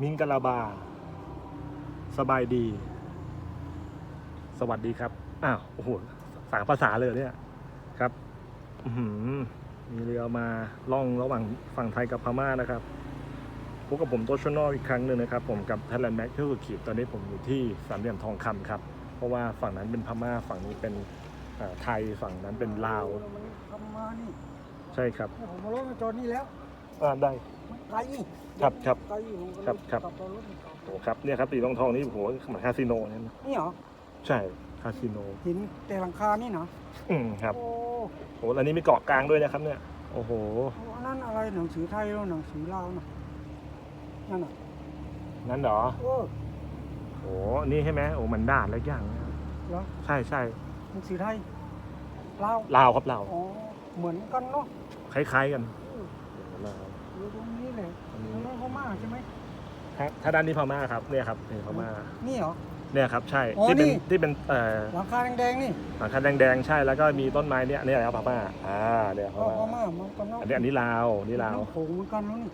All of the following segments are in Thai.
มิงกะลาบา สบายดี สวัสดีครับ อ้าว โอ้โหสามภาษาเลยเหรอเนี่ย ครับอื้อหือมีเรือมาล่องระหว่างฝั่งไทยกับพม่านะครับพบกับผมโตชนอลอีกครั้งหนึ่งนะครับ ผมกับ Thailand Mac ที่สุขีดตอนนี้ผมอยู่ที่สามเหลี่ยมทองคำครับ เพราะว่าฝั่งนั้นเป็นพม่า ฝั่งนี้เป็นเอ่อไทย ฝั่งนั้นเป็นลาวมันทำมานี่ใช่ครับเนี่ยผมมาลดมาจอดนี่แล้วอ่าได้มัน ไกลนี่ครับครับ ไกลอยู่ผมก็เลยครับครับกลับรถนี่ก่อนโอ้ครับเนี่ยครับสีทองทองๆนี่โอ้โหเหมือนคาสิโนเนี่ยนะนี่เหรอใช่คาสิโนหินแต่หลังคานี่เนาะอืมครับโอ้โอ้อันนี้มีเกาะกลางด้วยนะครับ เนี่ยโอ้โหอันนั้นอะไรหนังสือไทยแล้วหนังสือลาวนะนั่นน่ะนั่นเหรอโอ้โอ้นี่ใช่ไหมโอ้มันด่านแล้วอย่างเนี่ยเหรอใช่ใช่หนังสือไทยลาวลาวครับลาวอ๋อเหมือนกันเนาะคล้ายๆกันเออลาว อยู่ตรงนี้เลยอันนี้ตรงนั้นเขามาใช่ไหมถ้าถ้าด้านนี้พม่าครับเนี่ยครับนี่พม่านี่เหรอ เนี่ยครับใช่อ๋อที่เป็นนี่ ที่เป็นเอ่อหลังคาแดงๆนี่หลังคาแดงๆใช่แล้วก็มีต้นไม้เนี่ยเนี่ยครับพม่าอ่าเนี่ยพก็ม่าเขามามันก็เนาะอันนี้อันนี้ลาวนี่ลาว น้ำโขงเหมือนกันแล้วนี่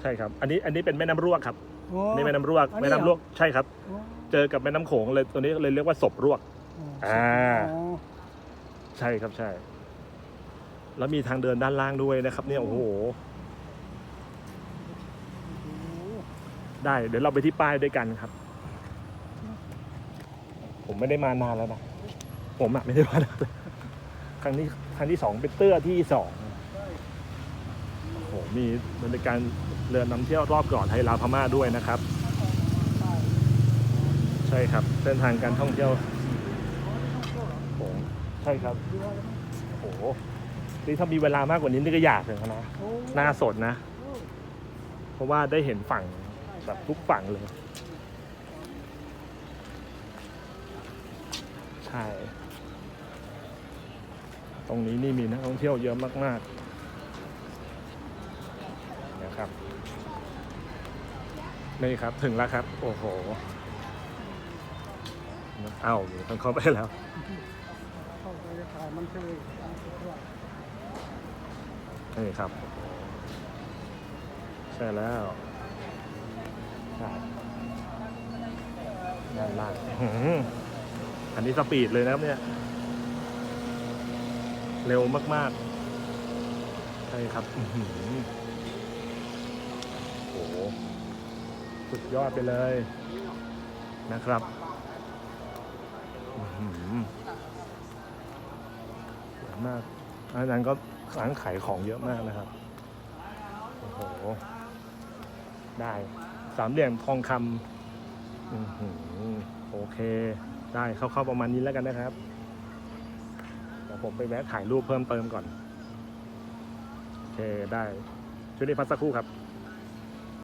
ใช่ครับ อันนี้อันนี้เป็นแม่น้ำรวกครับโอ้ นี่แม่น้ำรวก อันนี้แม่น้ำรวกใช่ครับ โอ้เจอกับแม่น้ำโขงเลยตัวนี้เลยเรียกว่าศพรวก อ่า อ๋อ ใช่ครับใช่ แล้วมีทางเดินด้านล่างด้วยนะครับ เนี่ยโอ้โห โอ้โห ได้ เดี๋ยวเราไปที่ป้ายด้วยกันครับ ผมไม่ได้มานานแล้วนะ ผมอะไม่ได้มานานครั้งนี้ครั้งที่สองเป็นเตื้อที่สองโอ้โหมีบริการเรือนำเที่ยวรอบเกาะไทยลาวพม่าด้วยนะครับ ใช่ครับ เส้นทางการท่องเที่ยวโอ้ใช่ครับโอ้โหนี่ถ้ามีเวลามากกว่านี้นี่ก็อยากเลยนะโอ้น่าสดนะ เพราะว่าได้เห็นฝั่ง แบบทุกฝั่งเลย ใช่ ตรงนี้นี่มีนักท่องเที่ยวเยอะมากๆนะครับนี่ครับถึงแล้วครับ โอ้โหเอ้าต้องเข้าไปแล้วเข้าไปถ่ายมันเคยนี่ครับ ใช่แล้ว ใช่ด้านล่างอื้อหืออันนี้สปีดเลยนะครับเนี่ย เร็วมากๆ ใช่ครับอื้อหือโอ้โห สุดยอดไปเลยนะครับอื้อหือสวยมากอันนั้นก็ร้านขายของเยอะมากนะครับ โอ้โห ได้ สามเหลี่ยมทองคำโอเคได้เข้าๆประมาณนี้แล้วกันนะครับเดี๋ยวผมไปแวะถ่ายรูปเพิ่มเติมก่อน โอเคได้ช่วยนี้พักสักครู่ครับ